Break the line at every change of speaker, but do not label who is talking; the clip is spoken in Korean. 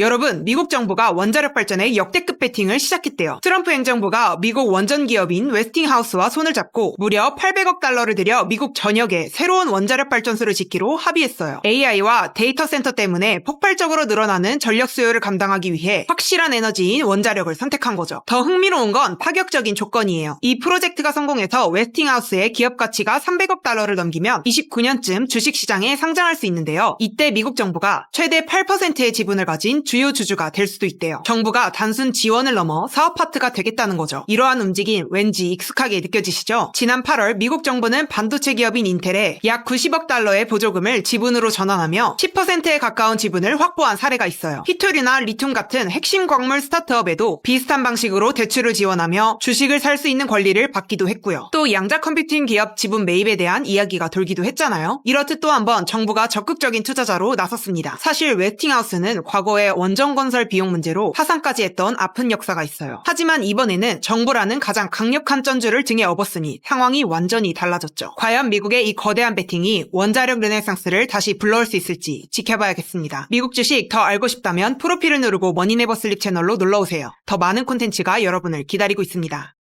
여러분, 미국 정부가 원자력 발전에 역대급 배팅을 시작했대요. 트럼프 행정부가 미국 원전 기업인 웨스팅하우스와 손을 잡고 무려 800억 달러를 들여 미국 전역에 새로운 원자력 발전소를 짓기로 합의했어요. AI와 데이터 센터 때문에 폭발적으로 늘어나는 전력 수요를 감당하기 위해 확실한 에너지인 원자력을 선택한 거죠. 더 흥미로운 건 파격적인 조건이에요. 이 프로젝트가 성공해서 웨스팅하우스의 기업 가치가 300억 달러를 넘기면 29년쯤 주식시장에 상장할 수 있는데요. 이때 미국 정부가 최대 8%의 지분을 가진 주요 주주가 될 수도 있대요. 정부가 단순 지원을 넘어 사업 파트가 되겠다는 거죠. 이러한 움직임 왠지 익숙하게 느껴지시죠? 지난 8월 미국 정부는 반도체 기업인 인텔에 약 90억 달러의 보조금을 지분으로 전환하며 10%에 가까운 지분을 확보한 사례가 있어요. 히토류나 리튬 같은 핵심 광물 스타트업에도 비슷한 방식으로 대출을 지원하며 주식을 살 수 있는 권리를 받기도 했고요. 또 양자 컴퓨팅 기업 지분 매입에 대한 이야기가 돌기도 했잖아요. 이렇듯 또 한번 정부가 적극적인 투자자로 나섰습니다. 사실 웨스팅하우스는 과거에 원전 건설 비용 문제로 파산까지 했던 아픈 역사가 있어요. 하지만 이번에는 정부라는 가장 강력한 전주를 등에 업었으니 상황이 완전히 달라졌죠. 과연 미국의 이 거대한 배팅이 원자력 르네상스를 다시 불러올 수 있을지 지켜봐야겠습니다. 미국 주식 더 알고 싶다면 프로필을 누르고 머니네버슬립 채널로 놀러오세요. 더 많은 콘텐츠가 여러분을 기다리고 있습니다.